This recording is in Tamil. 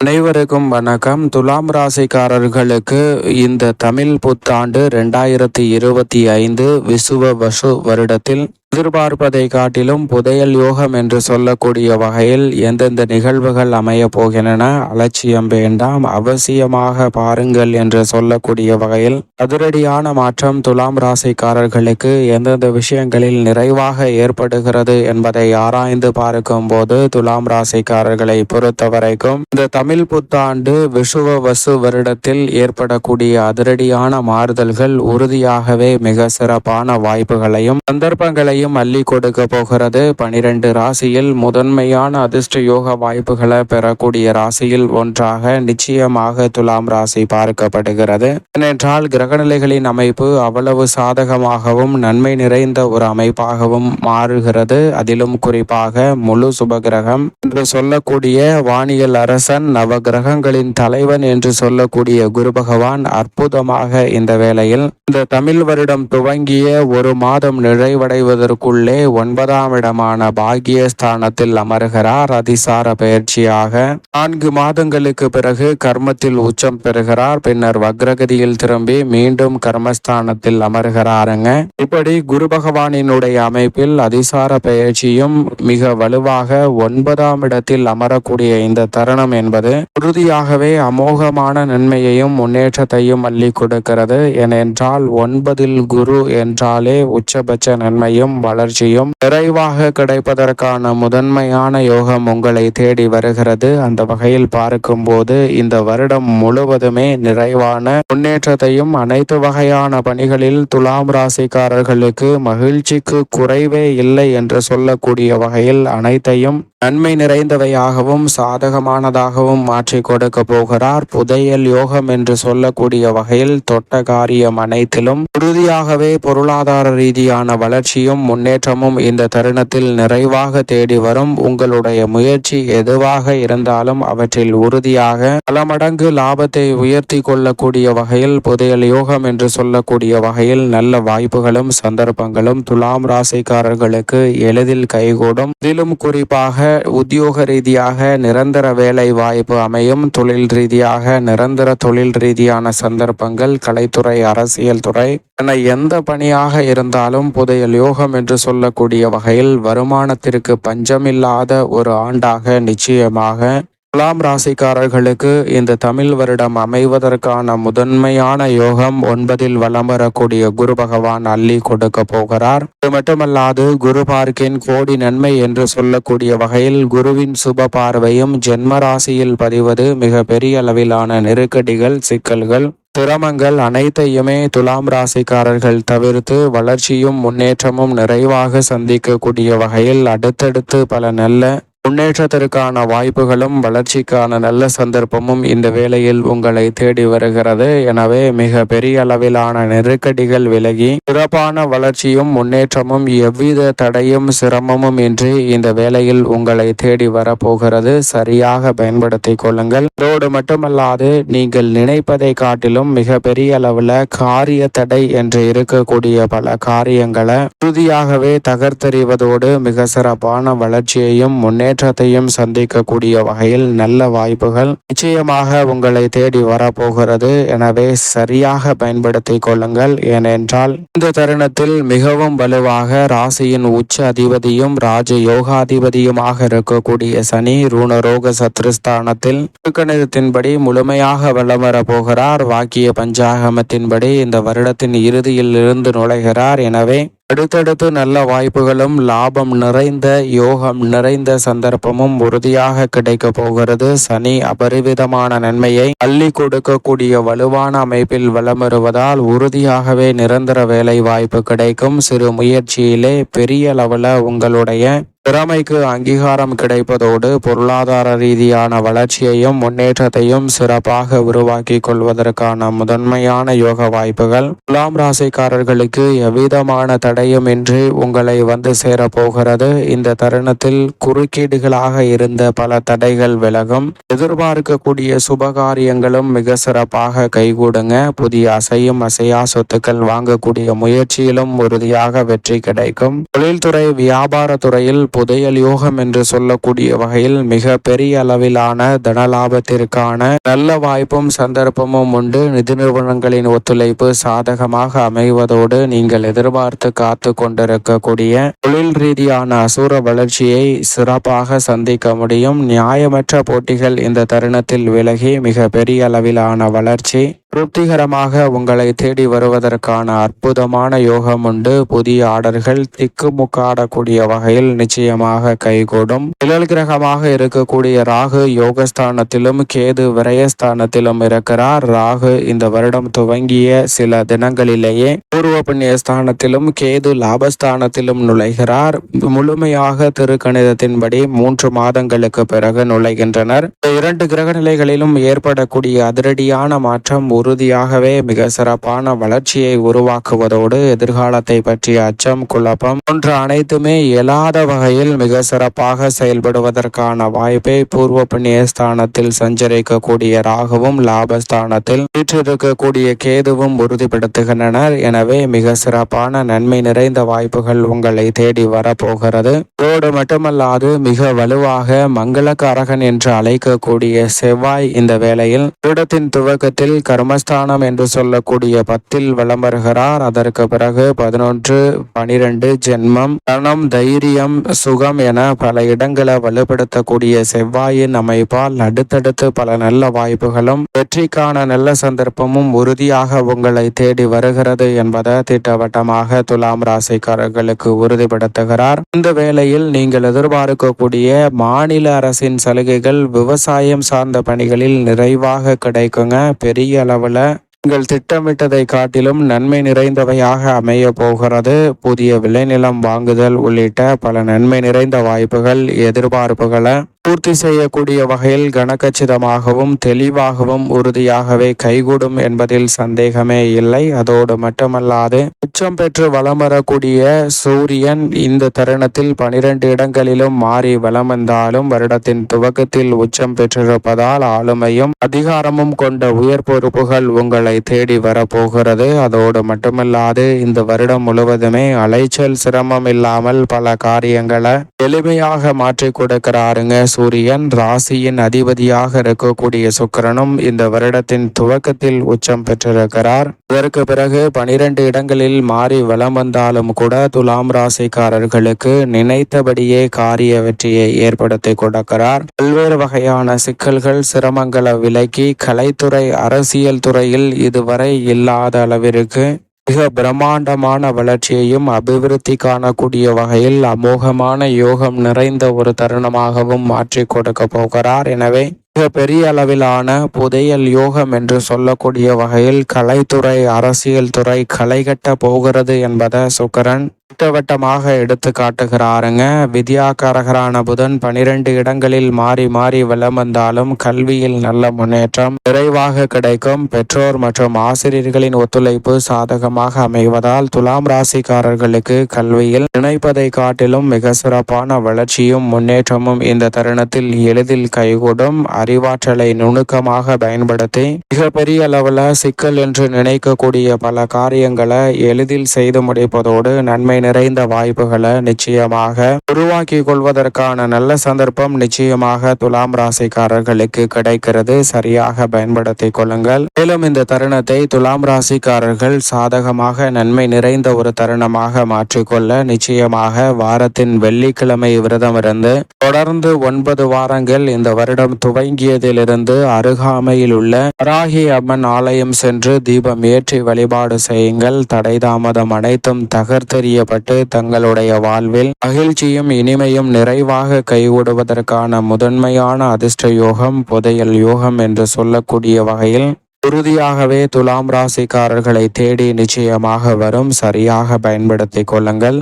அனைவருக்கும் வணக்கம். துலாம் ராசிக்காரர்களுக்கு இந்த தமிழ் புத்தாண்டு ரெண்டாயிரத்தி இருபத்தி ஐந்து விசுவ வசு வருடத்தில் எதிர்பார்ப்பதை காட்டிலும் புதையல் யோகம் என்று சொல்லக்கூடிய வகையில் எந்தெந்த நிகழ்வுகள் அமைய போகின்றன அலட்சியம் வேண்டாம் அவசியமாக பாருங்கள் என்று சொல்லக்கூடிய வகையில் அதிரடியான மாற்றம் துலாம் ராசிக்காரர்களுக்கு எந்தெந்த விஷயங்களில் நிறைவாக ஏற்படுகிறது என்பதை ஆராய்ந்து பார்க்கும் போது துலாம் ராசிக்காரர்களை பொறுத்த வரைக்கும் இந்த தமிழ் புத்தாண்டு விஷுவ வசு வருடத்தில் ஏற்படக்கூடிய அதிரடியான மாறுதல்கள் உறுதியாகவே மிக சிறப்பான வாய்ப்புகளையும் சந்தர்ப்பங்களையும் அள்ளி கொடுக்க போகிறது. பனிரெண்டு ராசியில் முதன்மையான அதிர்ஷ்ட யோக வாய்ப்புகளை பெறக்கூடிய ராசியில் ஒன்றாக நிச்சயமாக துலாம் ராசி பார்க்கப்படுகிறது. ஏனென்றால் கிரகநிலைகளின் அமைப்பு அவ்வளவு சாதகமாகவும் நன்மை நிறைந்த ஒரு அமைப்பாகவும் மாறுகிறது. அதிலும் குறிப்பாக முழு சுபகிரகம் என்று சொல்லக்கூடிய வானியல் அரசன் நவ கிரகங்களின் தலைவன் என்று சொல்லக்கூடிய குரு பகவான் அற்புதமாக இந்த வேளையில் இந்த தமிழ் வருடம் துவங்கிய ஒரு மாதம் நிறைவடைவதற்குள்ளே ஒன்பதாம் இடமான பாகியஸ்தானத்தில் அமர்கிறார். அதிசார பயிற்சியாக நான்கு மாதங்களுக்கு பிறகு கர்மத்தில் உச்சம் பெறுகிறார். பின்னர் வக்ரகதியில் திரும்பி மீண்டும் கர்மஸ்தானத்தில் அமர்கிறாருங்க. இப்படி குரு பகவானினுடைய அமைப்பில் அதிசார பயிற்சியும் மிக வலுவாக ஒன்பதாம் இடத்தில் அமரக்கூடிய இந்த தருணம் என்பது உறுதியாகவே அமோகமான நன்மையையும் முன்னேற்றத்தையும் அள்ளி கொடுக்கிறது. ஏனென்றால் ஒன்பதில் குரு என்றாலே உச்சபட்ச நன்மையும் வளர்ச்சியும் நிறைவாக கிடைப்பதற்கான முதன்மையான யோகம் உங்களை தேடி வருகிறது. அந்த வகையில் பார்க்கும்போது இந்த வருடம் முழுவதுமே நிறைவான முன்னேற்றத்தையும் அனைத்து வகையான பணிகளில் துலாம் ராசிக்காரர்களுக்கு மகிழ்ச்சிக்கு குறைவே இல்லை என்று சொல்லக்கூடிய வகையில் அனைத்தையும் நன்மை நிறைந்தவையாகவும் சாதகமானதாகவும் மாற்றி கொடுக்க போகிறார். புதையல் யோகம் என்று சொல்லக்கூடிய வகையில் தொட்ட காரியம் அனைத்திலும் உறுதியாகவே பொருளாதார ரீதியான வளர்ச்சியும் முன்னேற்றமும் இந்த தருணத்தில் நிறைவாக தேடி வரும். உங்களுடைய முயற்சி எதுவாக இருந்தாலும் அவற்றில் உறுதியாக பல மடங்கு லாபத்தை உயர்த்தி கொள்ளக்கூடிய வகையில் புதையல் யோகம் என்று சொல்லக்கூடிய வகையில் நல்ல வாய்ப்புகளும் சந்தர்ப்பங்களும் துலாம் ராசிக்காரர்களுக்கு எளிதில் கைகூடும். இதிலும் குறிப்பாக உத்தியோக ரீதியாக நிரந்தர வேலை வாய்ப்பு அமையும். தொழில் ரீதியாக நிரந்தர தொழில் ரீதியான சந்தர்ப்பங்கள் கலைத்துறை அரசியல் துறை. என எந்த பணியாக இருந்தாலும் புதையல் யோகம் என்று சொல்லக்கூடிய வகையில் வருமானத்திற்கு பஞ்சமில்லாத ஒரு ஆண்டாக நிச்சயமாக துலாம் ராசிக்காரர்களுக்கு இந்த தமிழ் வருடம் அமைவதற்கான முதன்மையான யோகம் ஒன்பதில் வலம் வரக்கூடிய குரு பகவான் அள்ளி கொடுக்க போகிறார். இது மட்டுமல்லாது குரு பார்க்கின் கோடி நன்மை என்று சொல்லக்கூடிய வகையில் குருவின் சுப பார்வையும் ஜென்ம ராசியில் பதிவது மிக பெரிய அளவிலான நெருக்கடிகள் சிக்கல்கள் சிரமங்கள் அனைத்தையுமே துலாம் ராசிக்காரர்கள் தவிர்த்து வளர்ச்சியும் முன்னேற்றமும் நிறைவாக சந்திக்கக்கூடிய வகையில் அடுத்தடுத்து பல நல்ல முன்னேற்றத்திற்கான வாய்ப்புகளும் வளர்ச்சிக்கான நல்ல சந்தர்ப்பமும் இந்த வேளையில் உங்களை தேடி வருகிறது. எனவே மிக பெரிய அளவிலான நெருக்கடிகள் விலகி சிறப்பான வளர்ச்சியும் முன்னேற்றமும் எவ்வித தடையும் சிரமமும் இன்றி இந்த வேளையில் உங்களை தேடி வரப்போகிறது. சரியாக பயன்படுத்திக் கொள்ளுங்கள். அதோடு மட்டுமல்லாது நீங்கள் நினைப்பதை காட்டிலும் மிக பெரிய அளவில் காரிய தடை என்று இருக்கக்கூடிய பல காரியங்களை உறுதியாகவே தகர்த்தெறிவதோடு மிக சிறப்பான வளர்ச்சியையும் முன்னேற்ற முன்னேற்றத்தையும் சந்திக்கக்கூடிய வகையில் நல்ல வாய்ப்புகள் நிச்சயமாக உங்களை தேடி வரப்போகிறது. எனவே சரியாக பயன்படுத்திக் கொள்ளுங்கள். ஏனென்றால் இந்த தருணத்தில் மிகவும் வலுவாக ராசியின் உச்ச அதிபதியும் ராஜ யோகாதிபதியுமாக இருக்கக்கூடிய சனி ரூணரோக சத்ருஸ்தானத்தில் கணிதத்தின்படி முழுமையாக வலம் வரப்போகிறார். வாக்கிய பஞ்சாகமத்தின்படி இந்த வருடத்தின் இறுதியில் இருந்து நுழைகிறார். எனவே அடுத்தடுத்து நல்ல வாய்ப்புகளும் லாபம் நிறைந்த யோகம் நிறைந்த சந்தர்ப்பமும் உறுதியாக கிடைக்க போகிறது. சனி அபரிவிதமான நன்மையை அள்ளி கொடுக்கக்கூடிய வலுவான அமைப்பில் வலம் வருவதால் உறுதியாகவே நிரந்தர வேலை வாய்ப்பு கிடைக்கும். சிறு முயற்சியிலே பெரிய அளவில் உங்களுடைய திறமைக்கு அங்கீகாரம் கிடைப்பதோடு பொருளாதார ரீதியான வளர்ச்சியையும் முன்னேற்றத்தையும் சிறப்பாக உருவாக்கி கொள்வதற்கான முதன்மையான யோக வாய்ப்புகள். துலாம் ராசிக்காரர்களுக்கு எவ்விதமான தடையும் இன்றி உங்களை வந்து சேரப்போகிறது இந்த தருணத்தில் குறுக்கீடுகளாக இருந்த பல தடைகள் விலகும். எதிர்பார்க்கக்கூடிய சுபகாரியங்களும் மிக சிறப்பாக கைகூடுங்க. புதிய அசையும் அசையா சொத்துக்கள் வாங்கக்கூடிய முயற்சியிலும் உறுதியாக வெற்றி கிடைக்கும். தொழில்துறை வியாபார துறையில் புதையல் யோகம் என்று சொல்லக்கூடிய வகையில் மிக பெரிய அளவிலான தனலாபத்திற்கான நல்ல வாய்ப்பும் சந்தர்ப்பமும் உண்டு. நிதி நிறுவனங்களின் ஒத்துழைப்பு சாதகமாக அமைவதோடு நீங்கள் எதிர்பார்த்து காத்து கொண்டிருக்கக்கூடிய தொழில் ரீதியான அசுர வளர்ச்சியை சிறப்பாக சந்திக்க முடியும். நியாயமற்ற போட்டிகள் இந்த தருணத்தில் விலகி மிக பெரிய அளவிலான வளர்ச்சி திருப்திகரமாக உங்களை தேடி வருவதற்கான அற்புதமான யோகம் உண்டு. புதிய ஆர்டர்கள் திக்குமுக்காடக்கூடிய வகையில் நிச்சயமாக கைகூடும். நிழல் கிரகமாக இருக்கக்கூடிய ராகு யோகஸ்தானத்திலும் கேது விரயஸ்தானத்திலும் இருக்கிறார். ராகு இந்த வருடம் துவங்கிய சில தினங்களிலேயே பூர்வ புண்ணிய ஸ்தானத்திலும் கேது லாபஸ்தானத்திலும் நுழைகிறார். முழுமையாக திருக்கணிதத்தின்படி மூன்று மாதங்களுக்கு பிறகு நுழைகின்றனர். இரண்டு கிரக நிலைகளிலும் ஏற்படக்கூடிய அதிரடியான மாற்றம் உறுதியாகவே மிக சிறப்பான வளர்ச்சியை உருவாக்குவதோடு எதிர்காலத்தை பற்றிய அச்சம் குழப்பம் போன்ற அனைத்துமே இயலாத வகையில் மிக சிறப்பாக செயல்படுவதற்கான வாய்ப்பை பூர்வ புண்ணிய ஸ்தானத்தில் சஞ்சரிக்கக்கூடிய ராகவும் லாபஸ்தானத்தில் வீற்றிருக்கக்கூடிய கேதுவும் உறுதிப்படுத்துகின்றனர். எனவே மிக சிறப்பான நன்மை நிறைந்த வாய்ப்புகள் உங்களை தேடி வரப்போகிறது. இதோடு மட்டுமல்லாது மிக வலுவாக மங்களக்காரகன் என்று அழைக்கக்கூடிய செவ்வாய் இந்த வேளையில் வருடத்தின் துவக்கத்தில் கர்மஸ்தானம் என்று சொல்லக்கூடிய பத்தில் வலம் வருகிறார் அதற்கு பிறகு பதினொன்று பனிரெண்டு ஜென்மம் தனம் தைரியம் சுகம் என பல இடங்களை வலுப்படுத்தக்கூடிய செவ்வாயின் அமைப்பால் அடுத்தடுத்து பல நல்ல வாய்ப்புகளும் வெற்றிக்கான நல்ல சந்தர்ப்பமும் உறுதியாக உங்களை தேடி வருகிறது என்பதை திட்டவட்டமாக துலாம் ராசிக்காரர்களுக்கு உறுதிப்படுத்துகிறார். இந்த வேளையில் நீங்கள் எதிர்பார்க்கக்கூடிய மாநில அரசின் சலுகைகள் விவசாயம் சார்ந்த பணிகளில் நிறைவாக கிடைக்குங்க. பெரிய அளவில் நீங்கள் திட்டமிட்டதை காட்டிலும் நன்மை நிறைந்தவையாக அமைய போகிறது. புதிய விளைநிலம் வாங்குதல் உள்ளிட்ட பல நன்மை நிறைந்த வாய்ப்புகள் எதிர்பார்ப்புகளை பூர்த்தி செய்யக்கூடிய வகையில் கனகச்சிதமாகவும் தெளிவாகவும் உறுதியாகவே கைகூடும் என்பதில் சந்தேகமே இல்லை. அதோடு மட்டுமல்லாது உச்சம் பெற்று வலம் வரக்கூடிய சூரியன் இந்த தருணத்தில் பனிரெண்டு இடங்களிலும் மாறி வலம் வந்தாலும் வருடத்தின் துவக்கத்தில் உச்சம் பெற்றிருப்பதால் ஆளுமையும் அதிகாரமும் கொண்ட உயர் பொறுப்புகள் உங்களை தேடி வரப்போகிறது. அதோடு மட்டுமல்லாது இந்த வருடம் முழுவதுமே அலைச்சல் சிரமம் இல்லாமல் பல காரியங்களை எளிமையாக மாற்றி கொடுக்கிறாருங்க. சூரியன் ராசியின் அதிபதியாக இருக்கக்கூடிய சுக்கரனும் இந்த வருடத்தின் துவக்கத்தில் உச்சம் பெற்றிருக்கிறார். இதற்கு பிறகு பனிரெண்டு இடங்களில் மாறி வலம் வந்தாலும் கூட துலாம் ராசிக்காரர்களுக்கு நினைத்தபடியே காரிய வெற்றியை ஏற்படுத்தி கொடுக்கிறார். பல்வேறு வகையான சிக்கல்கள் சிரமங்களை விலக்கி கலைத்துறை அரசியல் துறையில் இதுவரை இல்லாத அளவிற்கு மிக பிரம்மாண்டமான வளர்ச்சியையும் அபிவிருத்தி காணக்கூடிய வகையில் அமோகமான யோகம் நிறைந்த ஒரு தருணமாகவும் மாற்றி கொடுக்க போகிறார். எனவே மிக பெரிய அளவிலான புதையல் யோகம் என்று சொல்லக்கூடிய வகையில் கலைத்துறை அரசியல் துறை களைகட்ட போகிறது என்பதை சுக்கரன் திட்டவட்டமாக எடுத்து காட்டுகிறாருங்க. வித்யாகாரகரான புதன் பனிரெண்டு இடங்களில் மாறி மாறி வலம் வந்தாலும் கல்வியில் நல்ல முன்னேற்றம் விரைவாக கிடைக்கும். பெற்றோர் மற்றும் ஆசிரியர்களின் ஒத்துழைப்பு சாதகமாக அமைவதால் துலாம் ராசிக்காரர்களுக்கு கல்வியில் நினைப்பதை காட்டிலும் மிக சிறப்பான வளர்ச்சியும் முன்னேற்றமும் இந்த தருணத்தில் எளிதில் கைகூடும். அறிவாற்றலை நுணுக்கமாக பயன்படுத்தி மிகப்பெரிய அளவில் சிக்கல் என்று நினைக்கக்கூடிய பல காரியங்களை எளிதில் செய்து முடிப்பதோடு நன்மை நிறைந்த வாய்ப்புகளை நிச்சயமாக உருவாக்கி கொள்வதற்கான நல்ல சந்தர்ப்பம் நிச்சயமாக துலாம் ராசிக்காரர்களுக்கு கிடைக்கிறது. சரியாக பயன்படுத்திக் கொள்ளுங்கள். மேலும் இந்த தருணத்தை துலாம் ராசிக்காரர்கள் சாதகமாக நன்மை நிறைந்த ஒரு தருணமாக மாற்றிக்கொள்ள நிச்சயமாக வாரத்தின் வெள்ளிக்கிழமை விரதம் இருந்து தொடர்ந்து ஒன்பது வாரங்கள் இந்த வருடம் துவங்கியதிலிருந்து அருகாமையில் உள்ள வராகி அம்மன் ஆலயம் சென்று தீபம் ஏற்றி வழிபாடு செய்யுங்கள். தடை தாமதம் அனைத்தும் தகர்த்தெறிய ஈடுபட்டு தங்களுடைய வாழ்வில் மகிழ்ச்சியும் இனிமையும் நிறைவாக கைவிடுவதற்கான முதன்மையான அதிர்ஷ்ட யோகம் புதையல் யோகம் என்று சொல்லக்கூடிய வகையில் உறுதியாகவே துலாம் ராசிக்காரர்களை தேடி நிச்சயமாக வரும். சரியாக பயன்படுத்திக் கொள்ளுங்கள்.